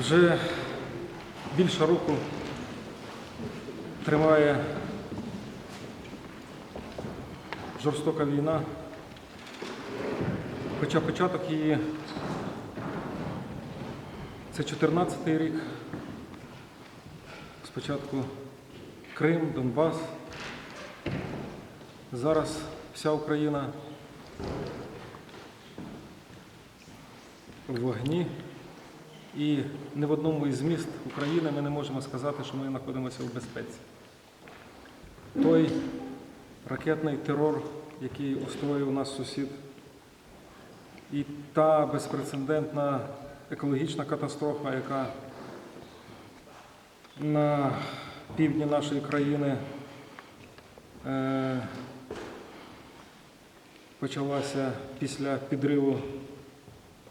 Вже більше року триває жорстока війна, хоча початок її це 14-й рік. Спочатку Крим, Донбас. Зараз вся Україна в вогні. І ні в одному із міст України ми не можемо сказати, що ми знаходимося в безпеці. Той ракетний терор, який устроїв нас сусід, і та безпрецедентна екологічна катастрофа, яка на півдні нашої країни е, почалася після підриву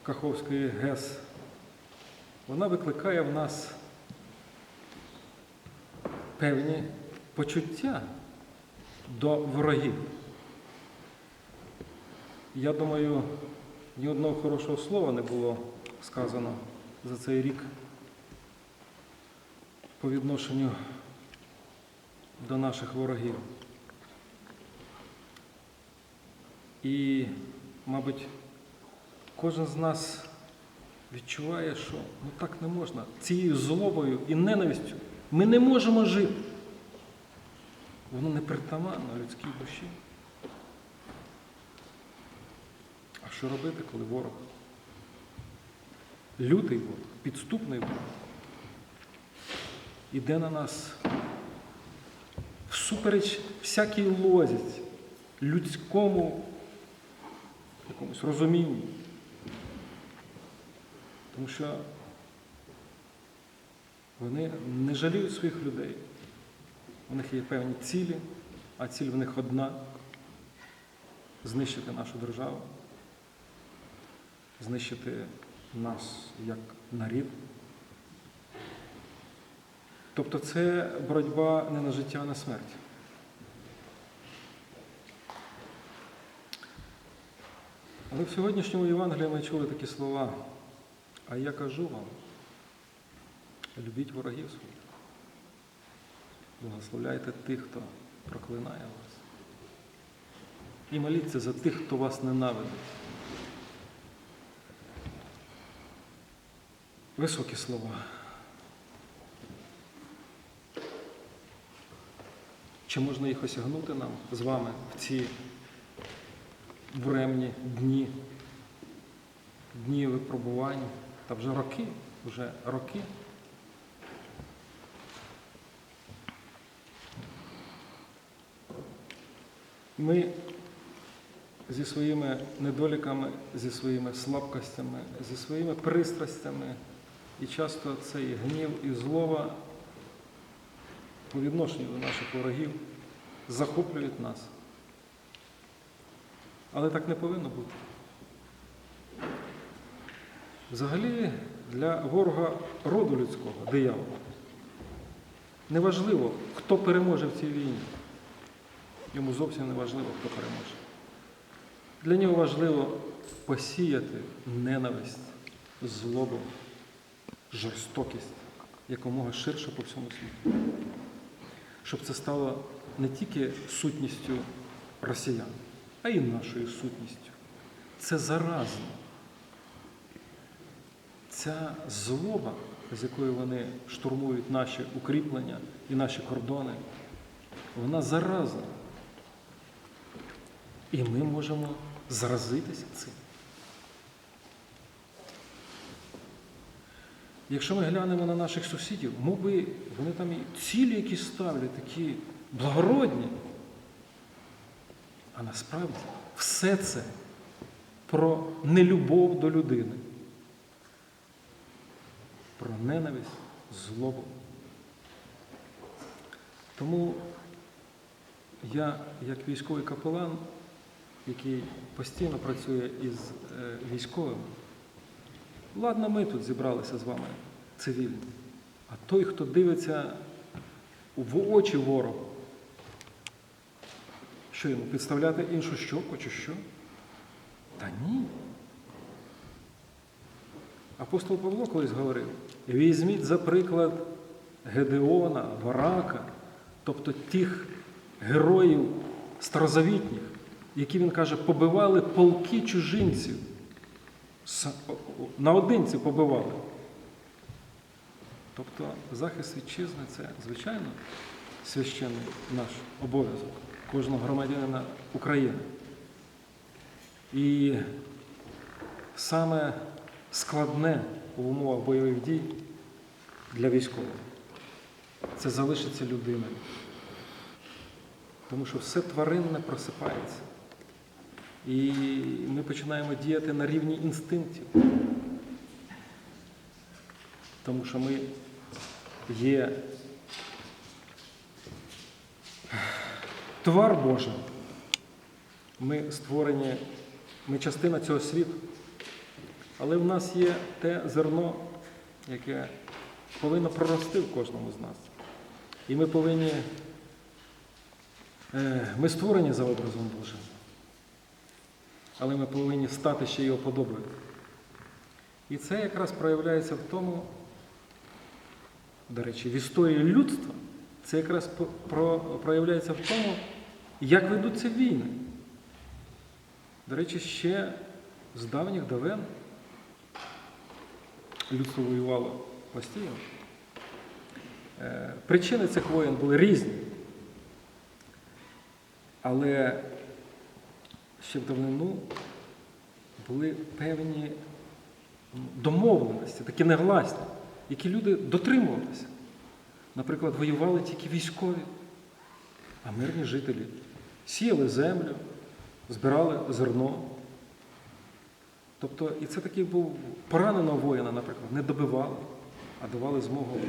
Каховської ГЕС вона викликає в нас певні почуття до ворогів. Я думаю, ні одного хорошого слова не було сказано за цей рік по відношенню до наших ворогів. І, мабуть, кожен з нас відчуває, що ну так не можна. Цією злобою і ненавистю ми не можемо жити. Воно не притаманно людській душі. А що робити, коли ворог? Лютий ворог, підступний ворог. Іде на нас всупереч всякій лозіці, людському якомусь розумінню. Тому що вони не жаліють своїх людей. У них є певні цілі, а ціль в них одна знищити нашу державу, знищити нас як нарід. Тобто це боротьба не на життя, а на смерть. Але в сьогоднішньому Євангелії ми чули такі слова. А я кажу вам, любіть ворогів своїх. Благословляйте тих, хто проклинає вас. І моліться за тих, хто вас ненавидить. Високі слова. Чи можна їх осягнути нам з вами в ці буремні дні, дні випробувань? Та вже роки, вже роки. Ми зі своїми недоліками, зі своїми слабкостями, зі своїми пристрастями, і часто цей гнів і злова по відношенню до наших ворогів захоплюють нас. Але так не повинно бути. Взагалі для ворога роду людського, диявола, неважливо, хто переможе в цій війні. Йому зовсім не важливо, хто переможе. Для нього важливо посіяти ненависть, злобу, жорстокість якомога ширше по всьому світу. Щоб це стало не тільки сутністю росіян, а й нашою сутністю. Це заразно. Ця злоба, з якою вони штурмують наші укріплення і наші кордони, вона заразна. І ми можемо заразитися цим. Якщо ми глянемо на наших сусідів, моби вони там і цілі якісь ставлять, такі благородні. А насправді все це про нелюбов до людини про ненависть, злобу. Тому я, як військовий капелан, який постійно працює із е, військовими, ладно, ми тут зібралися з вами цивільні, а той, хто дивиться в очі ворогу, що йому підставляти іншу щоку чи що? Та ні. Апостол Павло колись говорив: візьміть за приклад Гедеона, Варака, тобто тих героїв старозавітніх, які він каже, побивали полки чужинців. Наодинці побивали. Тобто захист вітчизни це, звичайно, священний наш обов'язок кожного громадянина України. І саме складне в умовах бойових дій для військового це залишиться людиною. Тому що все тваринне просипається. І ми починаємо діяти на рівні інстинктів. Тому що ми є твар Божий. Ми створені, ми частина цього світу. Але в нас є те зерно, яке повинно прорости в кожному з нас. І ми повинні, е, ми створені за образом Божим. Але ми повинні стати ще його подобою. І це якраз проявляється в тому, до речі, в історії людства, це якраз проявляється в тому, як ведуться війни. До речі, ще з давніх давен людство воювало постійно. Причини цих воєн були різні. Але ще в давнину були певні домовленості, такі негласні, які люди дотримувалися. Наприклад, воювали тільки військові, а мирні жителі сіяли землю, збирали зерно. Тобто, і це такий був пораненого воїна, наприклад, не добивали, а давали змогу е,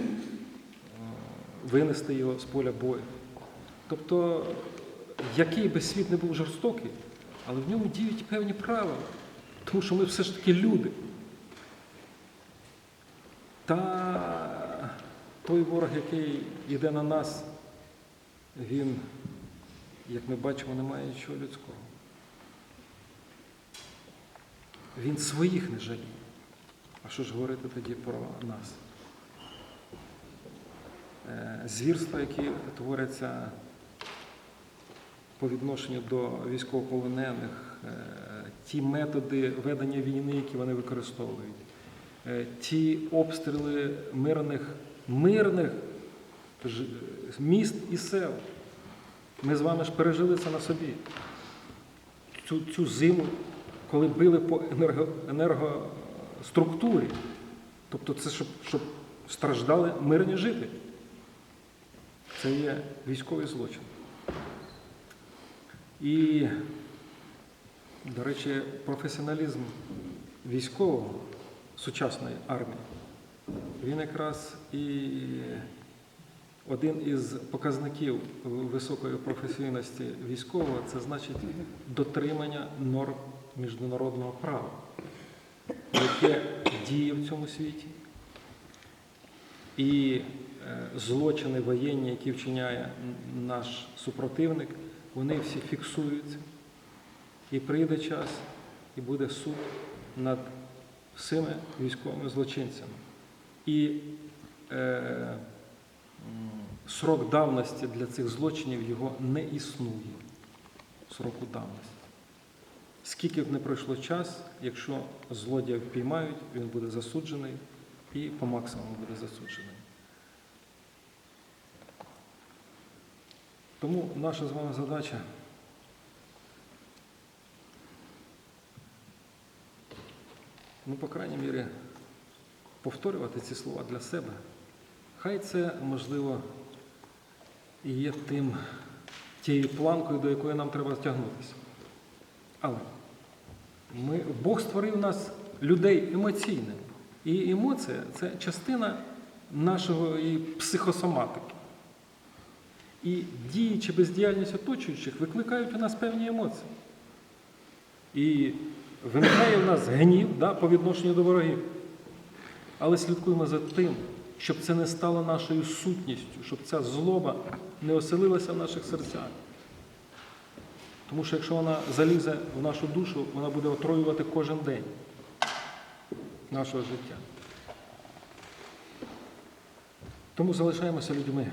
винести його з поля бою. Тобто, який би світ не був жорстокий, але в ньому діють певні правила, тому що ми все ж таки люди. Та той ворог, який йде на нас, він, як ми бачимо, не має нічого людського. Він своїх не жаліє. А що ж говорити тоді про нас? Е, Звірства, які творяться по відношенню до військовополонених, е, ті методи ведення війни, які вони використовують, е, ті обстріли мирних, мирних міст і сел. Ми з вами ж пережили це на собі. Цю, цю зиму, коли били по енерго, енергоструктурі. Тобто це щоб, щоб страждали мирні жителі. Це є військовий злочин. І, до речі, професіоналізм військового сучасної армії, він якраз і один із показників високої професійності військового це значить дотримання норм міжнародного права, яке діє в цьому світі. І е, злочини воєнні, які вчиняє наш супротивник, вони всі фіксуються. І прийде час, і буде суд над всіми військовими злочинцями. І е, срок давності для цих злочинів його не існує. Сроку давності. Скільки б не пройшло час, якщо злодія впіймають, він буде засуджений і по максимуму буде засуджений. Тому наша з вами задача ну, по крайній мірі, повторювати ці слова для себе. Хай це, можливо, і є тим, тією планкою, до якої нам треба стягнутися. Але ми, Бог створив нас людей емоційними. І емоція це частина нашої психосоматики. І дії чи бездіяльність оточуючих викликають у нас певні емоції. І виникає в нас гнів да, по відношенню до ворогів. Але слідкуємо за тим, щоб це не стало нашою сутністю, щоб ця злоба не оселилася в наших серцях. Тому що якщо вона залізе в нашу душу, вона буде отруювати кожен день. нашого життя. Тому залишаємося людьми.